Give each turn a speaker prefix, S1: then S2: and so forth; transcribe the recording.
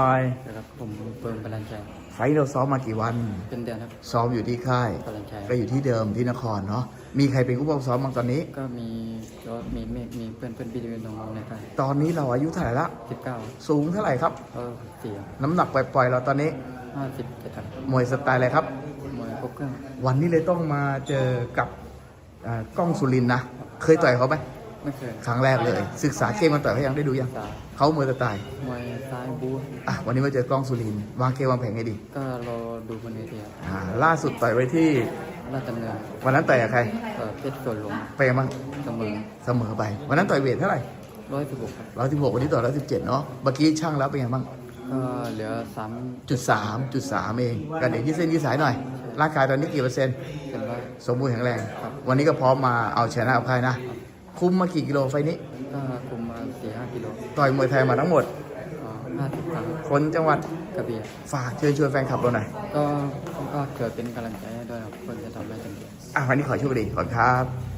S1: ไป
S2: นะครับผมเปิงบาลันชัย
S1: ไฟท์เราซ้อมมากี่วัน
S2: เป็นเดือนครับ
S1: ซ้อมอยู่ที่ค่าย
S2: บาลันชัย
S1: ก็อยู่ที่เดิมที่นครเนาะ มีใครเป็นผู้ปกครองซ้อมบ้างตอนนี้
S2: ก็มีก็มีเมฆมีเพื่อนเพื่อนพี่เดือนน้องๆในค่าย
S1: ตอนนี้เราอายุเท่าไหร่ละ
S2: สิบเก้า
S1: สูงเท่าไหร่ครับ
S2: ก็สี่
S1: น้ำหนักปล่อยๆเราตอนนี้
S2: ห้าสิบเจ็ดครับ
S1: มวยสไตล์อะไรครับ
S2: มวยครบเครื่อง
S1: วันนี้เลยต้องมาเจอกับอ่ากล้องสุรินทร์นะ เคยต่อยเขาไหม
S2: ไม่เคย
S1: ครั้งแรกเลย ศึกษาเกมมาต่อยเขายังได้ดูยัง
S2: สา
S1: เขามวยสไตล์
S2: มวยซ้ายบู๊
S1: อะวันนี้มาเจอกล้องสุรินทร์วางเกมวางแผนให้ดี
S2: ก็รอดูบนเวทีครับ
S1: อ่าล่าสุดต่อยไว้ที่
S2: ราชดำเนิน
S1: วันนั้นต่อยกับใคร
S2: ก็เพชรส่วนหลวง
S1: ไปกันบ้าง
S2: เสมอ
S1: เสมอไป วันนั้นต่อยเวทเท่าไหร่
S2: ร้อยสิบหกครับ
S1: ร้อยสิบหกวันนี้ต่อยร้อยสิบเจ็ดเนาะเมื่อกี้ช่างแล้วเป็นไงบ้าง
S2: ก็เหลือสาม
S1: จุดสามจุดสามเองกันเด็กที่เส้นที่สายหน่อยร่างกายตอนนี้กี่เปอร์เซ็นต์
S2: เป็นร้อย
S1: สมบูรณ์แข็งแรง
S2: ครับ
S1: วันนี้ก็พร้อมมาเอาชนะเอาใครนะ คุมมากี่กิโลไฟล์นี้
S2: ก็คุมมาสี่ห้ากิโล
S1: ต่อยมวยไทยมาทั้งหมด
S2: ห้าสิบครั้ง
S1: คนจังหวัด
S2: กระบี่
S1: ฝากเชิญชวนแฟนคลับเราหน่อย
S2: ก็ก็เกิดเป็นกำลังใจให้ด้วยครับคนจะทำได้เต็มที่
S1: อะวันนี้ขอโชคดีขอบคุณครับ